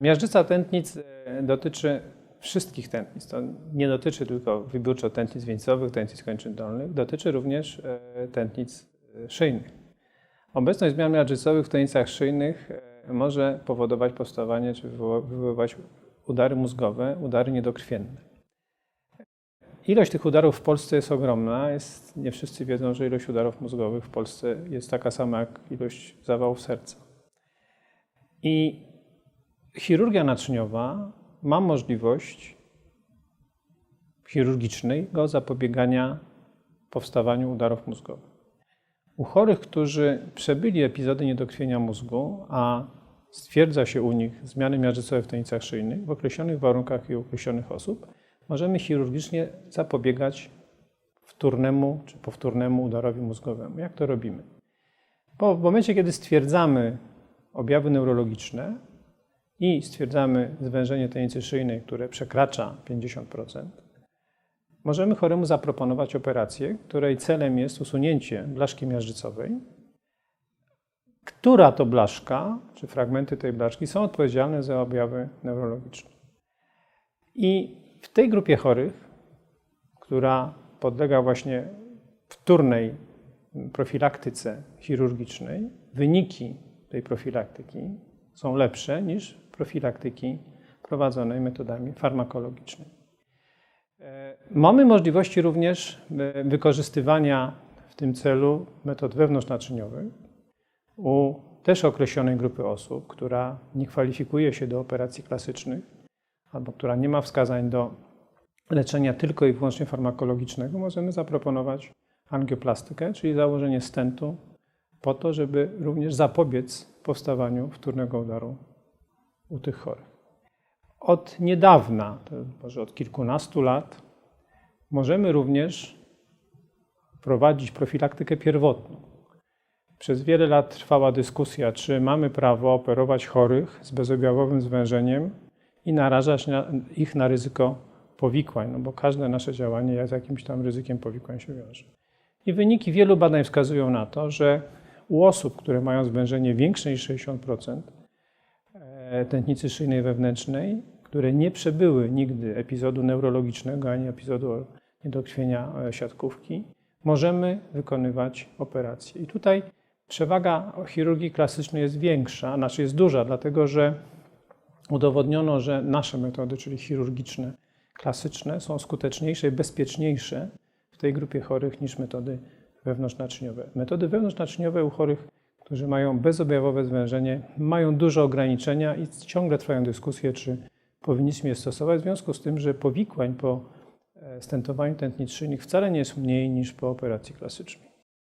Miażdżyca tętnic e, dotyczy wszystkich tętnic. To nie dotyczy tylko wybiórczo tętnic wieńcowych, tętnic kończyn dolnych, dotyczy również e, tętnic e, szyjnych. Obecność zmian miażdżycowych w tętnicach szyjnych może powodować powstawanie czy wywoływać udary mózgowe, udary niedokrwienne. Ilość tych udarów w Polsce jest ogromna. Jest, nie wszyscy wiedzą, że ilość udarów mózgowych w Polsce jest taka sama jak ilość zawałów serca. I chirurgia naczyniowa ma możliwość chirurgicznego zapobiegania powstawaniu udarów mózgowych. U chorych, którzy przebyli epizody niedokrwienia mózgu, a stwierdza się u nich zmiany miażdżycowe w tętnicach szyjnych w określonych warunkach i u określonych osób, możemy chirurgicznie zapobiegać wtórnemu czy powtórnemu udarowi mózgowemu. Jak to robimy? Bo w momencie, kiedy stwierdzamy objawy neurologiczne i stwierdzamy zwężenie tętnicy szyjnej, które przekracza 50%, możemy choremu zaproponować operację, której celem jest usunięcie blaszki miażdżycowej, która to blaszka, czy fragmenty tej blaszki są odpowiedzialne za objawy neurologiczne. I w tej grupie chorych, która podlega właśnie wtórnej profilaktyce chirurgicznej, wyniki tej profilaktyki są lepsze niż profilaktyki prowadzonej metodami farmakologicznymi. E, Mamy możliwości również e, wykorzystywania w tym celu metod wewnątrznaczyniowych u też określonej grupy osób, która nie kwalifikuje się do operacji klasycznych albo która nie ma wskazań do leczenia tylko i wyłącznie farmakologicznego, możemy zaproponować angioplastykę, czyli założenie stentu po to, żeby również zapobiec powstawaniu wtórnego udaru u tych chorych. Od niedawna, może od kilkunastu lat, możemy również prowadzić profilaktykę pierwotną. Przez wiele lat trwała dyskusja, czy mamy prawo operować chorych z bezobjawowym zwężeniem i narażać na, ich na ryzyko powikłań, no bo każde nasze działanie z jakimś tam ryzykiem powikłań się wiąże. I wyniki wielu badań wskazują na to, że u osób, które mają zwężenie większe niż 60% e, tętnicy szyjnej wewnętrznej, które nie przebyły nigdy epizodu neurologicznego ani epizodu niedokrwienia e, siatkówki, możemy wykonywać operacje. I tutaj przewaga chirurgii klasycznej jest większa, znaczy jest duża, dlatego że udowodniono, że nasze metody, czyli chirurgiczne, klasyczne, są skuteczniejsze i bezpieczniejsze w tej grupie chorych niż metody wewnątrznaczyniowe. Metody wewnątrznaczyniowe u chorych, którzy mają bezobjawowe zwężenie, mają duże ograniczenia i ciągle trwają dyskusje, czy powinniśmy je stosować, w związku z tym, że powikłań po e, stentowaniu tętnic szyjnych wcale nie jest mniej niż po operacji klasycznej.